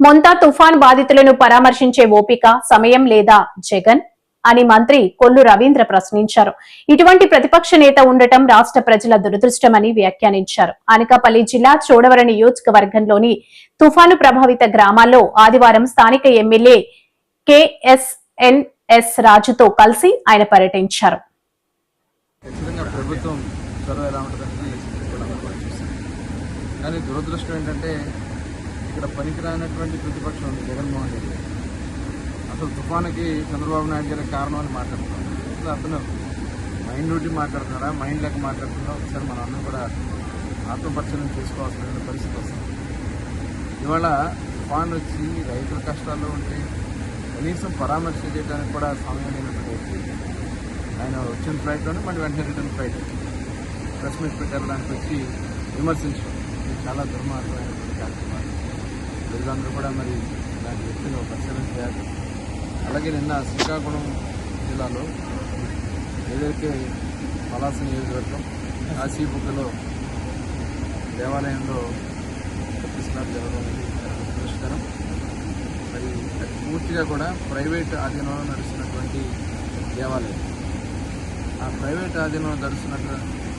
మొంతా తుఫాన్ బాధితులను పరామర్శించే ఓపిక సమయం లేదా జగన్ అని మంత్రి కొల్లు రవీంద్ర ప్రశ్నించారు. ఇటువంటి ప్రతిపక్ష నేత ఉండటం రాష్ట్ర ప్రజల దురదృష్టమని వ్యాఖ్యానించారు. అనకాపల్లి జిల్లా చోడవరం నియోజకవర్గంలోని తుఫాను ప్రభావిత గ్రామాల్లో ఆదివారం స్థానిక ఎమ్మెల్యే కెఎస్ఎన్ఎస్ రాజుతో కలిసి ఆయన పర్యటించారు. కానీ దురదృష్టం ఏంటంటే ఇక్కడ పనికిరానటువంటి ప్రతిపక్షం ఉంది జగన్మోహన్ రెడ్డి. అసలు తుఫానుకి చంద్రబాబు నాయుడు గారి కారణం అని మాట్లాడుతున్నాం. అసలు అతను మైండ్ నుండి మాట్లాడుతున్నారా మైండ్ లేక మాట్లాడుతున్నారా ఒకసారి మనం అందరం కూడా ఆత్మపరిశీలన చేసుకోవాల్సిన పరిస్థితి వస్తుంది. ఇవాళ తుఫాన్ వచ్చి రైతుల కష్టాల్లో ఉంటే కనీసం పరామర్శ చేయడానికి కూడా సమయం లేనటువంటి వ్యక్తి. ఆయన వచ్చిన ఫ్లైట్లోనే మళ్ళీ వెంటనే రిటర్న్ ఫ్లైట్. ప్రెస్ మీట్ పెట్టారు దానికి వచ్చి విమర్శించడం ఇది చాలా దుర్మార్గమైనటువంటి కార్యక్రమాలు. ప్రజలందరూ కూడా మరి ఇలాంటి వ్యక్తులు పరిశీలన చేయాలి అలాగే నిన్న శ్రీకాకుళం జిల్లాలో ఏదైతే పలాస నియోజకవర్గం కాశీబుగ్గలో దేవాలయంలో ప్రతిష్టాలు జరగడం దురదృష్టకరం. మరి అది పూర్తిగా కూడా ప్రైవేట్ ఆధీనంలో నడుస్తున్నటువంటి దేవాలయం. ఆ ప్రైవేట్ ఆధీనంలో నడుస్తున్నట్టు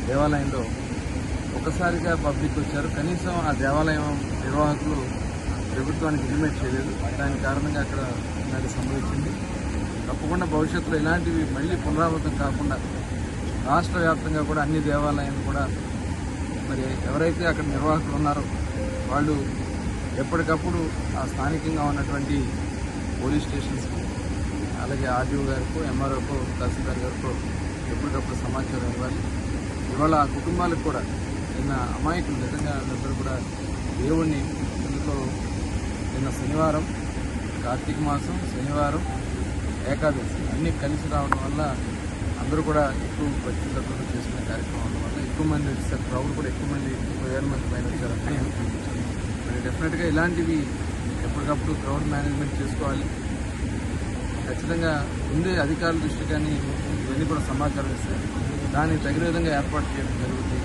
దేవాలయంలో ఒకసారిగా పబ్లిక్ వచ్చారు. కనీసం ఆ దేవాలయం నిర్వాహకులు ప్రభుత్వానికి ఇంటిమేట్ చేయలేదు. దాని కారణంగా అక్కడ నాకు సంభవించింది. తప్పకుండా భవిష్యత్తులో ఇలాంటివి మళ్ళీ పునరావృతం కాకుండా రాష్ట్ర వ్యాప్తంగా కూడా అన్ని దేవాలయాలు కూడా మరి ఎవరైతే అక్కడ నిర్వాహకులు ఉన్నారో వాళ్ళు ఎప్పటికప్పుడు ఆ స్థానికంగా ఉన్నటువంటి పోలీస్ స్టేషన్స్కి అలాగే ఆర్డీఓ గారికో ఎంఆర్ఓకో తహసీల్దార్ గారికో ఎప్పటికప్పుడు సమాచారం ఇవ్వాలి. ఇవాళ ఆ కుటుంబాలకు కూడా నిన్న అమాయకులు నిజంగా అందరూ కూడా దేవుణ్ణి ఇందులో నిన్న శనివారం కార్తీక మాసం శనివారం ఏకాదశి అన్నీ కలిసి రావడం వల్ల అందరూ కూడా ఎక్కువ భక్తులతో చేసుకునే కార్యక్రమం వల్ల ఎక్కువ మంది వచ్చారు. క్రౌడ్ కూడా ఎక్కువ మంది ముప్పై వేల మంది పైన వచ్చారని మరి డెఫినెట్గా ఇలాంటివి ఎప్పటికప్పుడు క్రౌడ్ మేనేజ్మెంట్ చేసుకోవాలి. ఖచ్చితంగా ముందే అధికారుల దృష్టి కానీ ఇవన్నీ కూడా సమాచారం ఇస్తే దానికి తగిన విధంగా ఏర్పాటు చేయడం జరుగుతుంది.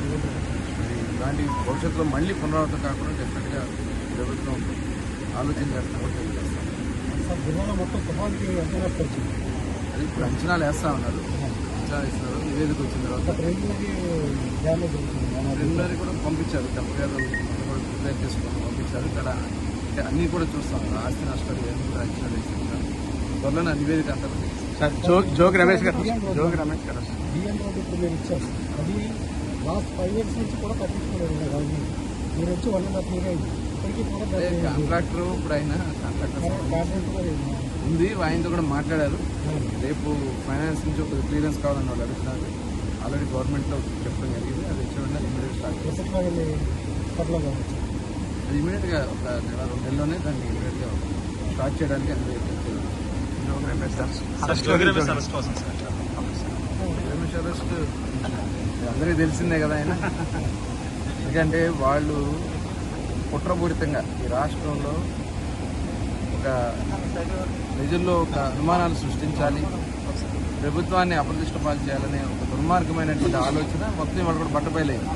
మరి ఇలాంటి భవిష్యత్తులో మళ్ళీ పునరావృతం కాకుండా డెఫినెట్గా ప్రభుత్వం సార్ జిల్లాలో మొత్తం తుఫాన్కి వచ్చింది అది ఇప్పుడు అంచనాలు వేస్తా ఉన్నారు. అంచనాలు ఇస్తున్నారు నివేదిక వచ్చిన తర్వాత. రెండోది కూడా పంపించారు గారు కూడా ప్రిపేర్ చేసుకొని పంపించారు. ఇక్కడ అంటే అన్నీ కూడా చూస్తాం. ఆస్తి నష్టాలు ఇవన్నీ కూడా అంచనాలు వేసుకుంటారు త్వరలోనే నివేదిక అంతా సార్ జోక్ జోక్ రమేష్ గారు జోక్ రమేష్ గారు. రోడ్డు ఇప్పుడు మీరు ఇచ్చారు. అది లాస్ట్ ఫైవ్ ఇయర్స్ నుంచి కూడా పట్టించుకోలేదు మీరు వచ్చి వన్ అండ్ హాఫ్ ఇయర్ అయింది. కాంట్రాక్టర్ ఇప్పుడు ఆయన కాంట్రాక్టర్. ఉంది ఆయనతో కూడా మాట్లాడారు. రేపు ఫైనాన్స్ నుంచి ఒక క్లియరెన్స్ కావాలని వాళ్ళు అడుగుతున్నారు. ఆల్రెడీ గవర్నమెంట్లో చెప్పడం జరిగింది. అది వెంటనే ఇమీడియట్ స్టార్ట్ అది ఇమీడియట్గా ఒక నెల రెండు నెలలోనే దాన్ని ఇమీడియట్గా స్టార్ట్ చేయడానికి అది joke Ramesh sir. Ramesh arrest అందరికీ తెలిసిందే కదా ఆయన. ఎందుకంటే వాళ్ళు కుట్రపూరితంగా ఈ రాష్ట్రంలో ఒక ప్రజల్లో ఒక అనుమానాలు సృష్టించాలి. ప్రభుత్వాన్ని అప్రతిష్ట పాలు చేయాలనే ఒక దుర్మార్గమైనటువంటి ఆలోచన మొత్తం ఇవాళ కూడా బట్టబయలేదు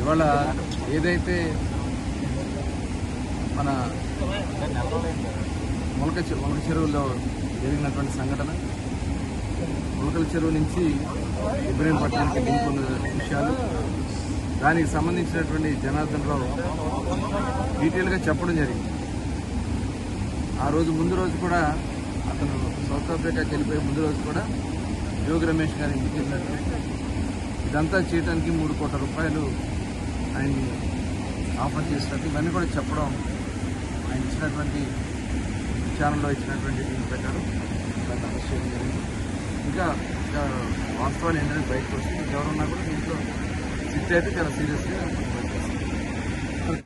ఇవాళ ఏదైతే మన మొలక మొలక చెరువులో జరిగినటువంటి సంఘటన మొలకల చెరువు నుంచి ఇబ్రహీంపట్నానికి దింపున్న విషయాలు దానికి సంబంధించినటువంటి జనార్దన్ రావు డీటెయిల్గా చెప్పడం జరిగింది. ఆ రోజు ముందు రోజు కూడా అతను సౌత్ ఆఫ్రికాకి వెళ్ళిపోయే ముందు రోజు కూడా యోగి రమేష్ గారి ఇంటికి వెళ్ళినట్టు ఇదంతా చేయడానికి మూడు కోట్ల రూపాయలు ఆయన్ని ఆఫర్ చేసినట్టు ఇవన్నీ కూడా చెప్పడం ఆయన ఇచ్చినటువంటి ఛానల్లో ఇచ్చినటువంటి దీని ప్రకారం దాన్ని అరెస్ట్ చేయడం జరిగింది. ఇంకా ఇంకా వాస్తవాలు ఏంటంటే బయటకు వస్తుంది ఎవరున్నా కూడా దీంట్లో Traffic kind of seriously.